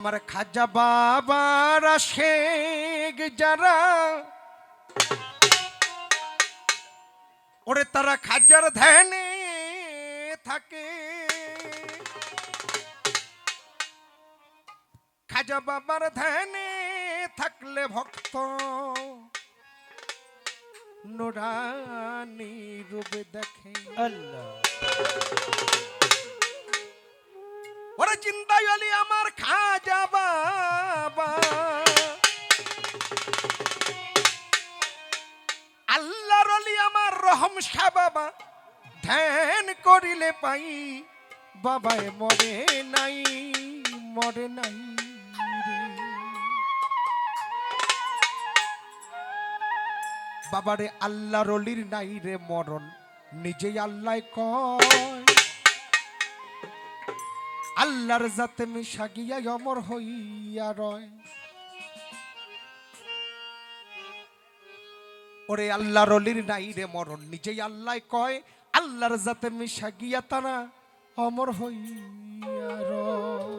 আমার খাজা বাবার শেখ যারা, ওরে তারা খাজার ধ্যানে থাকে। খাজা বাবার ধ্যানে থাকলে ভক্ত নোরানি রূপে দেখে। আল্লাহ। করিলে পাই। বাবায় মরে নাই মরে নাই। বাবারে আল্লাহর অলির নাই রে মরণ, নিজেই আল্লাহ কয়। আল্লাহর জাতে মিশা গিয়া অমর হইয়া রয়। ওরে আল্লাহ অলির নাই রে মরণ, নিজেই আল্লাহ কয়। আল্লাহর জাতে মিশা গিয়া তারা অমর হইয়া রয়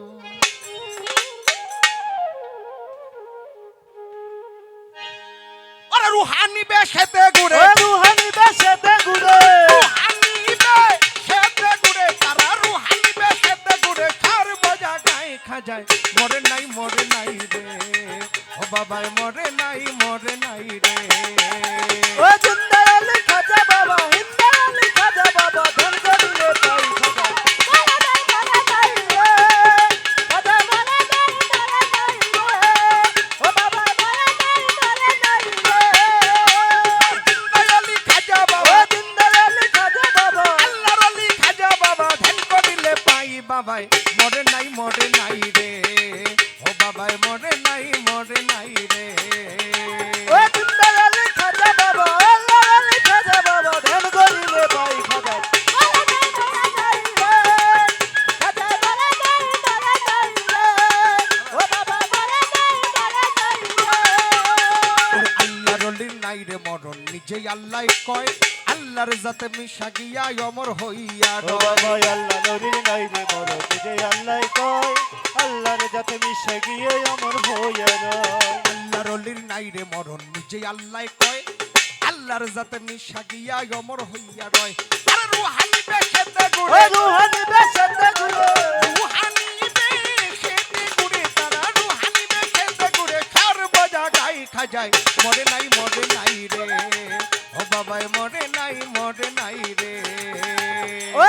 ওরে রুহানি বেশেতে ঘুরে। রুহানি দেশেতে ঘুরে। রুহানি বেশেতে ঘুরে তারা রুহানি বেশেতে ঘুরে। খার মজা গায়ে খাজায় মরে নাই মরে নাই রে। ও বাবাই মরে নাই মরে নাই রে। ও জিন্দা আলী যা বাবা হিন্দা লিখা যা বাবা ধন করিলে পাই আল্লাহ কয় আল্লাহর যাতে মিশা গিয়া অমর হইয়া রয়। আল্লাহ নবীর নাই রে বড় নিজে আল্লাহ কয় আল্লাহর যাতে মিশে গিয়ে আমার হইয়া আল্লাহর অলির নাই রে মরণ নিজেই আল্লাহ কয় আল্লাহর যাতে মিশা গিয়া অমর হইয়া রয় আরে রুহানি বেশেতে ও রুহানি বেশতে গুলো রুহানি বেশেতে ঘুরে তারা রুহানি বেশেতে ঘুরে খার বজা গাই খাজায়। মরে নাই মরে নাই রে। ও বাবাই মরে নাই মরে নাই রে। ও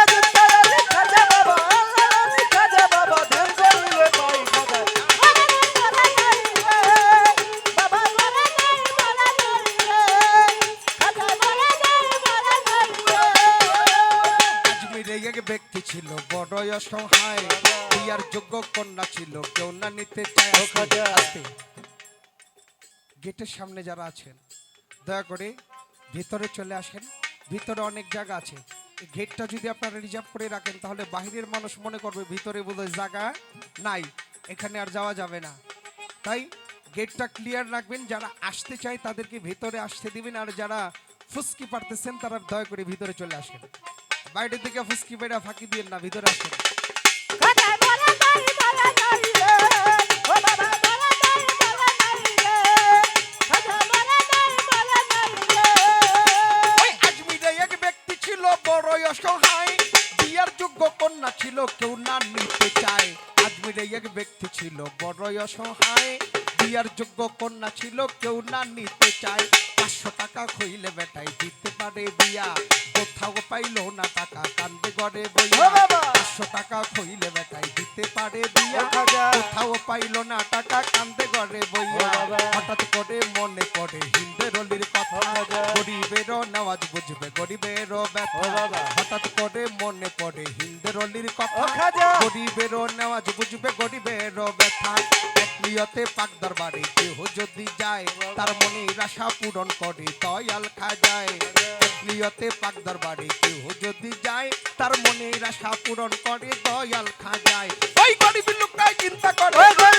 ব্যক্তি ছিল বড় অসহায়। বিয়ার যোগ্য কন্যা ছিল কেউ না নিতে চায়। গেটের সামনে যারা আছেন দয়া করে ভিতরে চলে আসেন, ভিতরে অনেক জায়গা আছে। এই গেটটা যদি আপনারা রিজার্ভ করে রাখেন, তাহলে বাহিরের মানুষ মনে করবে ভিতরে বোধহয় জায়গা নাই, এখানে আর যাওয়া যাবে না। তাই গেটটা ক্লিয়ার রাখবেন, যারা আসতে চায় তাদেরকে ভিতরে আসতে দিবেন, আর যারা ফুসকি পারতেছেন তারা দয়া করে ভিতরে চলে আসেন। বাইরের দিকে ফুসকি বেড়া ফাঁকি দিয়ে না, ভিতরে আসেন। ব্যক্তি ছিল বড় অসহায়। বিয়ার যোগ্য কন্যা ছিল, কেউ না নিতে চায়। আজমিরে এক ব্যক্তি ছিল বড় অসহায়। বিয়ার যোগ্য কন্যা ছিল, কেউ না নিতে চায়। পাঁচশো টাকা খইলে বেটাই দিতে পারে বিয়া কোথাও পাইলো না টাকা কান্দে গড়ে বইয়া। পাঁচশো টাকা খইলে বেটাই দিতে পারে বিয়া কোথাও পাইলো না টাকা কান্দে গড়ে বইয়া। হঠাৎ করে মনে পড়ে হিন্দের অলির কথা। খাজা! নেওয়াজ বুঝবে ব্যথা। বাবা! হঠাৎ করে মনে পড়ে হিন্দের অলির কথা। খাজা! গরিবেরও নেওয়াজ বুঝবে গরিবেরও ব্যথা। একলিয়তে পাক দরবারে কেহ যদি যায় তার মনের আশা পূরণ করে দয়াল খাজায়। নিয়তে পাক দরবারে কেউ যদি যায়, তার মনের আশা পূরণ করে দয়াল খাজায়। ওই গরিব লোকটাই চিন্তা করে।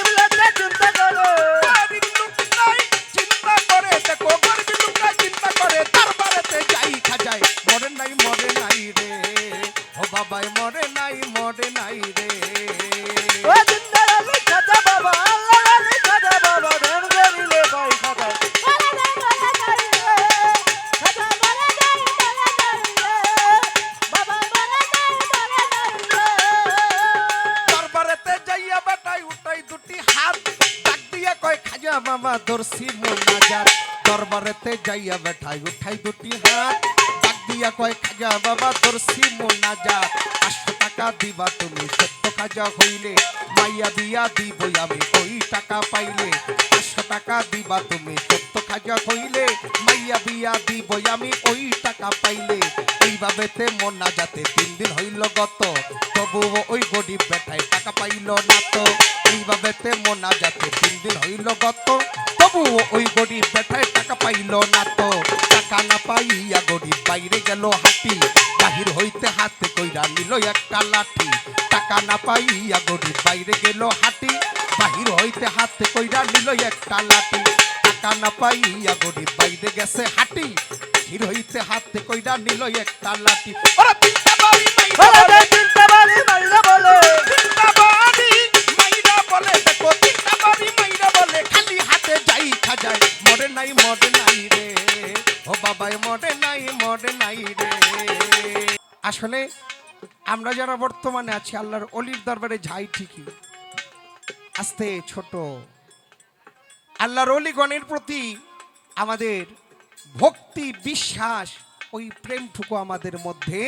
বাবা দর্শি মোনাজার দরবারেতে যাইয়া বেঠাই উঠাই দুটি হাত। ডাক দিয়া কয় খাজা বাবা, দর্শি মোনাজার টাকা দিবা তুমি, সত্য খাজা হইলে, মাইয়া দিয়া দিবই আমি ওই টাকা পাইলে। পাঁচশো টাকা দিবা তুমি, সত্য খাজা হইলে, মাইয়া দিয়া দিবই আমি ওই টাকা পাইলে। এইভাবেতে মনা যাতে তিন দিন হইল গত, তবুও ওই গরিব বেটায় টাকা পাইল না তো। এইভাবেতে মনা যাতে তিন দিন হইল গত, তবুও ওই গরিব বেটায় টাকা পাইল না তো। টাকা না পাইয়া গরিব বাইরে গেল হাতি বাহির হইতে হাতে কইরা নিল একটা লাঠি। টাকা না পাইয়া গরিব বাইরে গেল হাতি বাহির হইতে হাতে কইরা নিল একটা লাঠি। টাকা না পাইয়া গরিব বাইরে গেছে হাতি বাহির হইতে হাতে কইরা নিল একটা লাঠি। ওরা তিনটা বাড়ি মাইরা তিনটা বাড়ি মাইরা বলে। তিনটা বাড়ি মাইরা বলে। দেখো তিনটা বাড়ি মাইরা বলে। খালি হাতে যাই মরে নাই মরে নাই। রে ও বাবাই মরে নাই মরে নাই রে। আসলে আমরা যারা বর্তমানে আছি আল্লাহর অলির দরবারে যাই ঠিকই। আস্তে ছোট। আল্লাহর অলিগণের প্রতি আমাদের ভক্তি বিশ্বাস ওই প্রেমটুকু আমাদের মধ্যে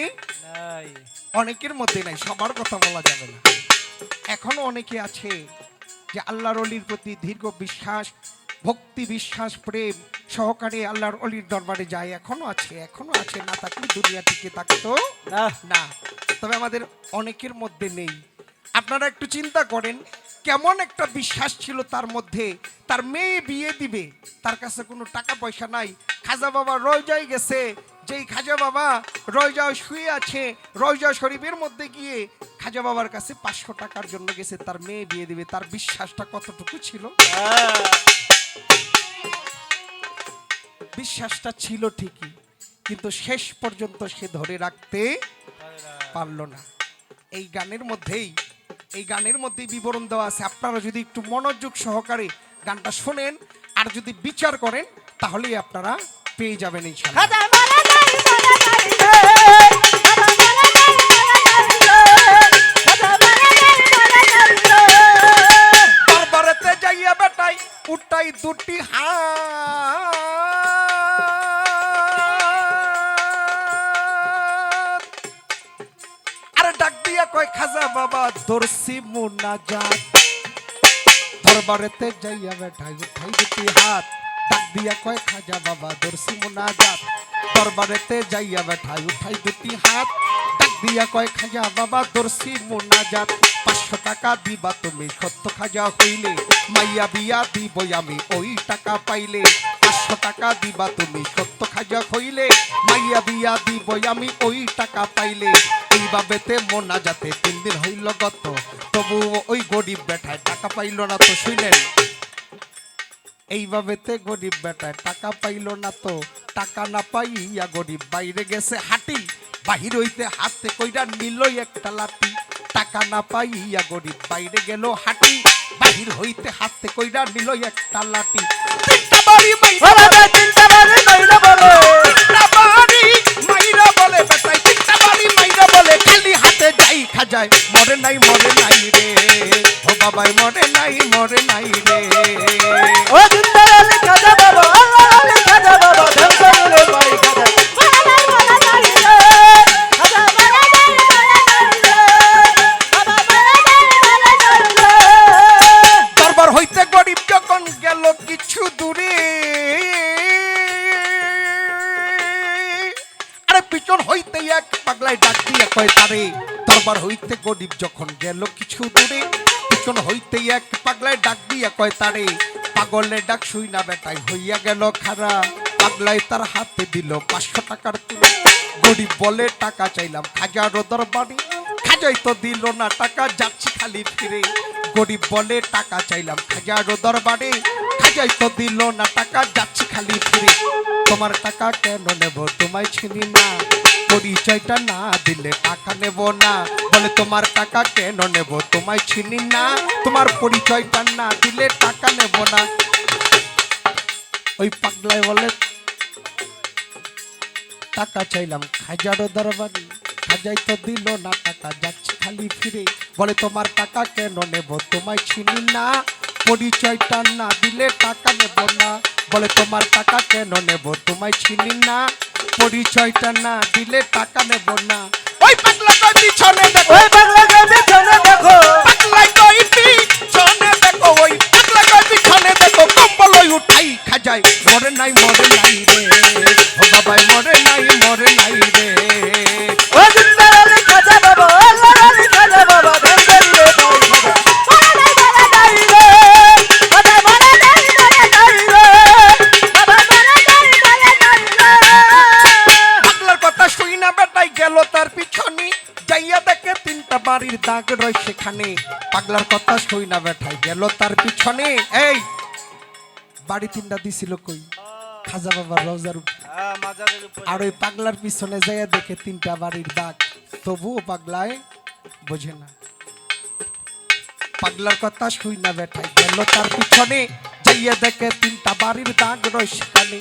নাই। অনেকের মধ্যে নাই সবার কথা বলা যাবে না। এখনও অনেকে আছে যে আল্লাহর অলির প্রতি দীর্ঘ বিশ্বাস ভক্তি বিশ্বাস প্রেম সহকারে আল্লাহর অলির দরবারে যায় এখনও আছে এখনও আছে। না থাকলে দুনিয়া টিকে থাকতো না। তবে আমাদের অনেকের মধ্যে নেই। আপনারা একটু চিন্তা করেন কেমন একটা বিশ্বাস ছিল তার মধ্যে? তার মেয়ে বিয়ে দিবে তার কাছে কোনো টাকা পয়সা নাই। খাজা বাবা রয়জাই গেছে যেই খাজা বাবা রয়জা শুয়ে আছে রয়জা শরীফের মধ্যে গিয়ে খাজা বাবার কাছে পাঁচশো টাকার জন্য গেছে তার মেয়ে বিয়ে দিবে। তার বিশ্বাসটা কতটুকু ছিল। বিশ্বাসটা ছিল ঠিকই কিন্তু শেষ পর্যন্ত সে ধরে রাখতে পারল না। এই গানের মধ্যেই এই গানের মধ্যেই বিবরণ দেওয়া আছে আপনারা যদি একটু মনোযোগ সহকারে গানটা শোনেন আর যদি বিচার করেন তাহলেই আপনারা পেয়ে যাবেন এই খাজা মারা নাই মারা নাই খাজা বাবা দর্শি মুনাজাত দরবারেতে যাইয়া বেঠাই উঠাই দুটি হাত। ডাক দিয়া কয়, খাজা বাবা দর্শি মুনাজাত দরবারেতে যাইয়া বেঠাই উঠাই দুটি হাত। ডাক দিয়া কয়, খাজা বাবা দর্শি মুনাজাত পাঁচশো টাকা দিবা তুমি, সত্য খাজা হইলে। মাইয়া বিয়া দিবই আমি, ওই টাকা পাইলে। পাঁচশো টাকা দিবা তুমি, সত্য খাজা হইলে। মাইয়া বিয়া দিবই আমি, ওই টাকা পাইলে। এইভাবেতে মোনা যাতে তিন দিন হইল গত। তবু ওই গরিব বেঠায় টাকা পাইল না তো শুনেন। এইভাবেতে গরিব বেটায় টাকা পাইল না তো টাকা না পাইয়া গরিব বাইরে গেছে হাঁটি। বাহির হইতে হাতে কইরা নিল একটা লাঠি। টাকা না পাইয়া গরিব বাইরে গেল হাঁটি। বাহির হইতে হাতে কইরা নিল একটা লাঠি। তিনটা বাড়ি তিনটা বাড়ি বলে। বেটাই তিনটা বাড়ি মাইরা বলে খালি হাতে যাই খাজায় মরে নাই মরে নাই রে। ও বাবাই, মরে নাই মরে নাই রে। ও জিন্দা আলী খাজা বাবা। পাগলায় ডাক দিয়া কয় তারে পাগলের ডাক শুই না বেটাই, হইয়া গেল খারা। পাগলাই তার হাতে দিল পাঁচশো টাকার তুলে গরিব বলে টাকা চাইলাম খাজারও দরবারে। খাজাই তো দিল না টাকা, যাচ্ছি খালি ফিরে। গরিব বলে টাকা চাইলাম খাজারও দরবারে। খাজাই তো দিল না টাকা, যাচ্ছি খালি ফিরে। তোমার টাকা কেন নেব, তোমায় চিনি না। পরিচয়টা না দিলে টাকা নেব না। বলে তোমার টাকা কেন নেব? তোমায় চিনি না। তোমার পরিচয়টা না দিলে টাকা নেব না। ওই পাগলায় বলে, টাকা চাইলাম খাজারও দরবারি। খাজাই তো দিল না টাকা, যাচ্ছি খালি ফিরে। বলে তোমার টাকা কেন নেব? তোমায় চিনি না। পরিচয়টা না দিলে টাকা নেব না। বলে তোমার টাকা কেন নেব? তোমায় চিনি না। পরিচয়টা না দিলে টাকা নেব না। ওই পাগলা পিছনে দেখো। ওই পাগলাকে পিছনে দেখো। পাগলা কই পিছনে দেখো। ওই পাগলা পিছনে দেখো। কম্বল উঠাই খাজাই মরে নাই মরে নাই রে। ও বাবাই মরে নাই মরে নাই রে। দাগ রয় সেখানে পাগলার কথা শুই না বেটাই গেল তার পিছনে। এই বাড়ি তিনটা দিছিল কই? খাজা বাবার রোজার উপর। হ্যাঁ আর ওই পাগলার পিছনে যাইয়া দেখে তিনটা বাড়ির দাগ। তবুও পাগলায় বোঝে না। পাগলার কথা শুই না বেঠাই গেল তার পিছনে। যাইয়া দেখে তিনটা বাড়ির দাগ রয় সেখানে।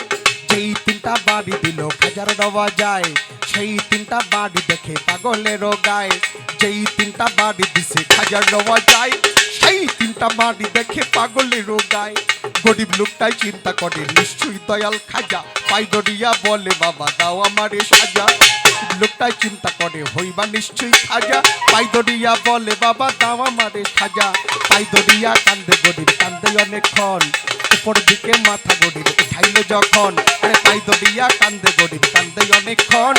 যেই তিনটা বাড়ি দিল খাজার দেওয়া যায়। সেই তিনটা বাড়ি দেখে পাগলের গায়। যেই তিনটা বাড়ি দিছে খাজার দেওয়া যায় সেই তিনটা বাড়ি দেখে পাগলের গায়। গরিব লোকটাই চিন্তা করে, নিশ্চয়ই দয়াল খাজা পাই দরিয়া বলে বাবা, দাও আমারে সাজা। লোকটাই চিন্তা করে, হইবা নিশ্চয়ই খাজা পাই দরিয়া বলে বাবা, দাও আমারে সাজা। পাই দরিয়া কান্দে, গরিব কান্দে অনেকক্ষণ। উপর দিকে মাথা গরিব উঠাইলো যখন। আরে পাই দরিয়া কান্দে গরিব কান্দে অনেকক্ষণ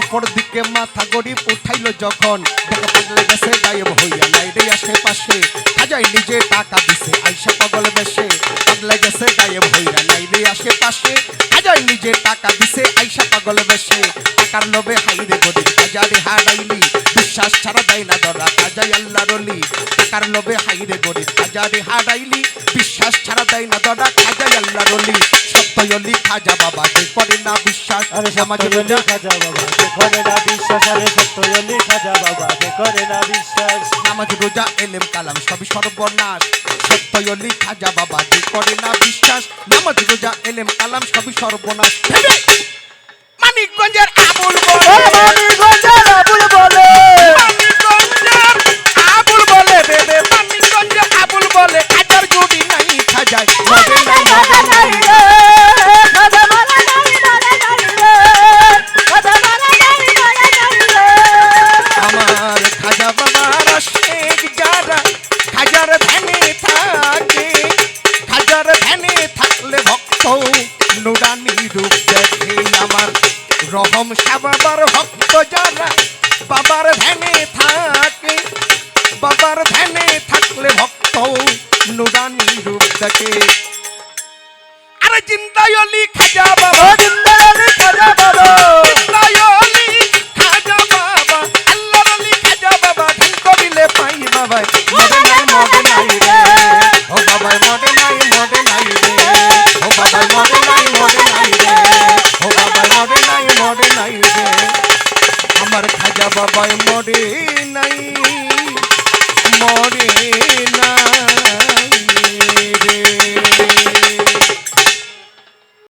উপর দিকে মাথা গরিব উঠাইলো যখন দেখো পাগলে গেছে গায়েব হইয়া নাই আশেপাশে খাজাই নিজে টাকা দিছে আইসা পাগল বেশে পাগলে গেছে গায়েব হইয়া নাই আশেপাশে খাজাই নিজে টাকা দিছে আইসা পাগল বেশে টাকার লোভে হাইরে গরিব খাজারে হারাইলি বিশ্বাস ছাড়া দেয় না ধরা খাজাই আল্লাহ রলি টাকার লোভে হাইরে গরিব খাজারে হারাইলি বিশ্বাস ছাড়া দেয় না ধরা খাজাই আল্লাহ রলি সত্যয়লি খাজা যে করে না বিশ্বাস। আরে সমাজ লেখা যা বাবা যে করে না বিশ্বাস আরে সত্য লেখা যা বাবা যে করে না বিশ্বাস। নামাজ রোজা এলেম কালাম সবই সর্বনাশ। সত্যই লেখা যা বাবা যে করে না বিশ্বাস। নামাজ রোজা এলেম কালাম সবই সর্বনাশ। মানিকগঞ্জের আবুল ও